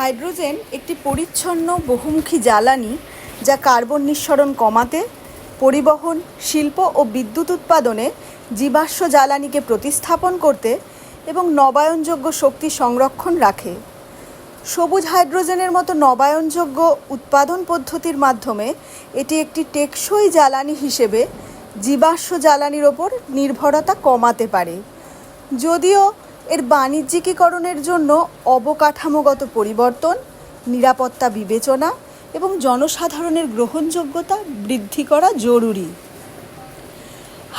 Hydrogen একটি পরিচ্ছন্ন বহুমুখী জ্বালানি যা কার্বন নিঃসরণ কমাতে, পরিবহন, শিল্প ও বিদ্যুৎ উৎপাদনে জীবাশ্ম জ্বালানিকে প্রতিস্থাপন করতে এবং নবায়নযোগ্য শক্তি সংরক্ষণ রাখে। সবুজ হাইড্রোজেনের মতো নবায়নযোগ্য উৎপাদন পদ্ধতির মাধ্যমে এটি একটি টেকসই জ্বালানি হিসেবে জীবাশ্ম জ্বালানির ওপর নির্ভরতা কমাতে পারে। যদিও এর বাণিজ্যিকীকরণের জন্য অবকাঠামোগত পরিবর্তন, নিরাপত্তা বিবেচনা এবং জনসাধারণের গ্রহণযোগ্যতা বৃদ্ধি করা জরুরি।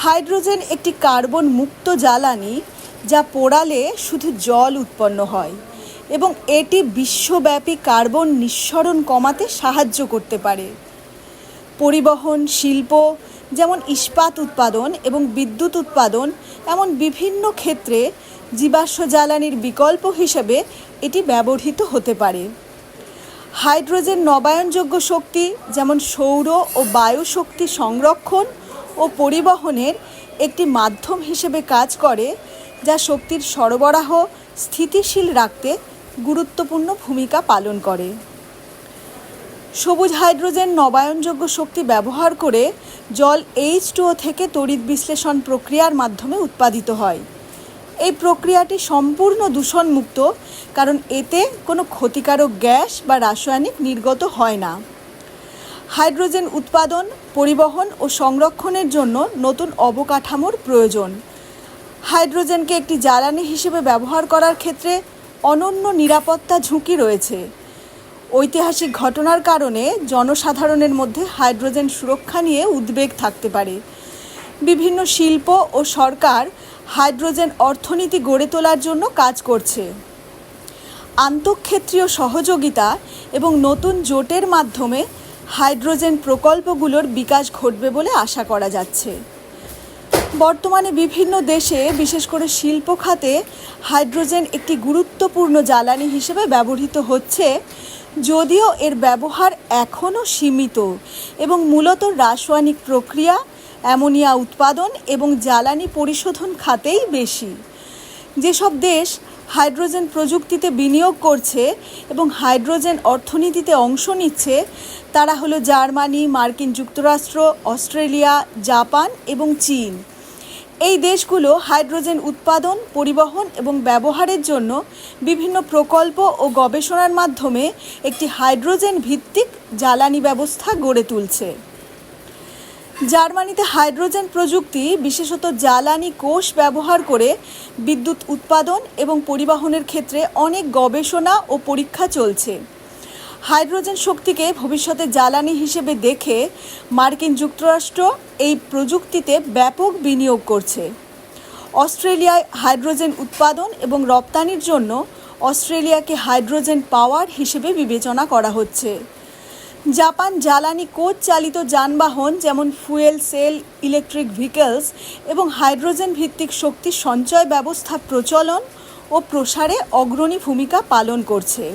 হাইড্রোজেন একটি কার্বন মুক্ত জ্বালানি যা পোড়ালে শুধু জল উৎপন্ন হয় এবং এটি বিশ্বব্যাপী কার্বন নিঃসরণ কমাতে সাহায্য করতে পারে। পরিবহন, শিল্প যেমন ইস্পাত উৎপাদন এবং বিদ্যুৎ উৎপাদন, এমন বিভিন্ন ক্ষেত্রে জীবাশ্ম জ্বালানির বিকল্প হিসেবে এটি ব্যবহৃত হতে পারে। হাইড্রোজেন নবায়নযোগ্য শক্তি যেমন সৌর ও বায়ু শক্তি সংরক্ষণ ও পরিবহনের একটি মাধ্যম হিসেবে কাজ করে, যা শক্তির সরবরাহ স্থিতিশীল রাখতে গুরুত্বপূর্ণ ভূমিকা পালন করে। সবুজ হাইড্রোজেন নবায়নযোগ্য শক্তি ব্যবহার করে জল এইচ থেকে তড়িৎ বিশ্লেষণ প্রক্রিয়ার মাধ্যমে উৎপাদিত হয়। এই প্রক্রিয়াটি সম্পূর্ণ দূষণমুক্ত, কারণ এতে কোনো ক্ষতিকারক গ্যাস বা রাসায়নিক নির্গত হয় না। হাইড্রোজেন উৎপাদন, পরিবহন ও সংরক্ষণের জন্য নতুন অবকাঠামোর প্রয়োজন। হাইড্রোজেনকে একটি জ্বালানি হিসেবে ব্যবহার করার ক্ষেত্রে অনন্য নিরাপত্তা ঝুঁকি রয়েছে। ঐতিহাসিক ঘটনার কারণে জনসাধারণের মধ্যে হাইড্রোজেন সুরক্ষা নিয়ে উদ্বেগ থাকতে পারে। বিভিন্ন শিল্প ও সরকার হাইড্রোজেন অর্থনীতি গড়ে তোলার জন্য কাজ করছে। আন্তঃক্ষেত্রীয় সহযোগিতা এবং নতুন জোটের মাধ্যমে হাইড্রোজেন প্রকল্পগুলোর বিকাশ ঘটবে বলে আশা করা যাচ্ছে। বর্তমানে বিভিন্ন দেশে, বিশেষ করে শিল্প খাতে, হাইড্রোজেন একটি গুরুত্বপূর্ণ জ্বালানি হিসেবে ব্যবহৃত হচ্ছে, যদিও এর ব্যবহার এখনও সীমিত এবং মূলত রাসায়নিক প্রক্রিয়া অ্যামোনিয়া উৎপাদন এবং জ্বালানি পরিশোধন খাতেই বেশি। যেসব দেশ হাইড্রোজেন প্রযুক্তিতে বিনিয়োগ করছে এবং হাইড্রোজেন অর্থনীতিতে অংশ নিচ্ছে, তারা হলো জার্মানি, মার্কিন যুক্তরাষ্ট্র, অস্ট্রেলিয়া, জাপান এবং চীন। এই দেশগুলো হাইড্রোজেন উৎপাদন, পরিবহন এবং ব্যবহারের জন্য বিভিন্ন প্রকল্প ও গবেষণার মাধ্যমে একটি হাইড্রোজেন ভিত্তিক জ্বালানি ব্যবস্থা গড়ে তুলছে। জার্মানিতে হাইড্রোজেন প্রযুক্তি, বিশেষত জ্বালানি কোষ ব্যবহার করে বিদ্যুৎ উৎপাদন এবং পরিবহনের ক্ষেত্রে অনেক গবেষণা ও পরীক্ষা চলছে। হাইড্রোজেন শক্তিকে ভবিষ্যতে জ্বালানি হিসেবে দেখে মার্কিন যুক্তরাষ্ট্র এই প্রযুক্তিতে ব্যাপক বিনিয়োগ করছে। অস্ট্রেলিয়ায় হাইড্রোজেন উৎপাদন এবং রপ্তানির জন্য অস্ট্রেলিয়াকে হাইড্রোজেন পাওয়ার হিসেবে বিবেচনা করা হচ্ছে। জাপান জ্বালানি কোচ চালিত যানবাহন যেমন ফুয়েল সেল, ইলেকট্রিক ভেহিকলস এবং হাইড্রোজেন ভিত্তিক শক্তি সঞ্চয় ব্যবস্থা প্রচলন ও প্রসারে অগ্রণী ভূমিকা পালন করছে।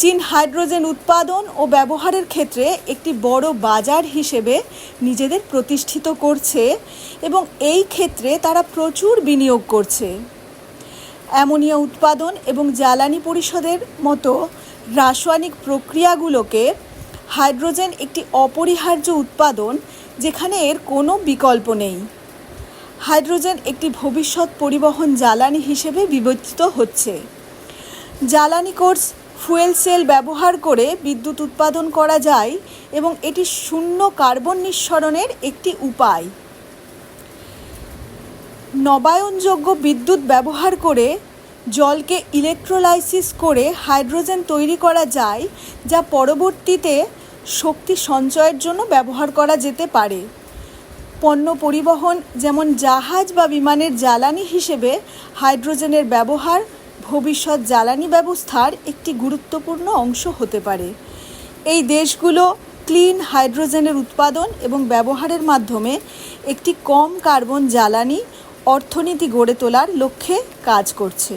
চীন হাইড্রোজেন উৎপাদন ও ব্যবহারের ক্ষেত্রে একটি বড় বাজার হিসেবে নিজেদের প্রতিষ্ঠিত করছে এবং এই ক্ষেত্রে তারা প্রচুর বিনিয়োগ করছে। অ্যামোনিয়া উৎপাদন এবং জ্বালানি পরিষদের মতো রাসায়নিক প্রক্রিয়াগুলোকে হাইড্রোজেন একটি অপরিহার্য উৎপাদন যেখানে এর কোনো বিকল্প নেই। হাইড্রোজেন একটি ভবিষ্যৎ পরিবহন জ্বালানি হিসেবে বিবেচিত হচ্ছে। জ্বালানি কোর্স ফুয়েল সেল ব্যবহার করে বিদ্যুৎ উৎপাদন করা যায় এবং এটি শূন্য কার্বন নিঃসরণের একটি উপায়। নবায়নযোগ্য বিদ্যুৎ ব্যবহার করে জলকে ইলেকট্রোলাইসিস করে হাইড্রোজেন তৈরি করা যায়, যা পরবর্তীতে শক্তি সঞ্চয়ের জন্য ব্যবহার করা যেতে পারে। পণ্য পরিবহন যেমন জাহাজ বা বিমানের জ্বালানি হিসেবে হাইড্রোজেনের ব্যবহার ভবিষ্যৎ জ্বালানি ব্যবস্থার একটি গুরুত্বপূর্ণ অংশ হতে পারে। এই দেশগুলো ক্লিন হাইড্রোজেনের উৎপাদন এবং ব্যবহারের মাধ্যমে একটি কম কার্বন জ্বালানি অর্থনীতি গড়ে তোলার লক্ষ্যে কাজ করছে।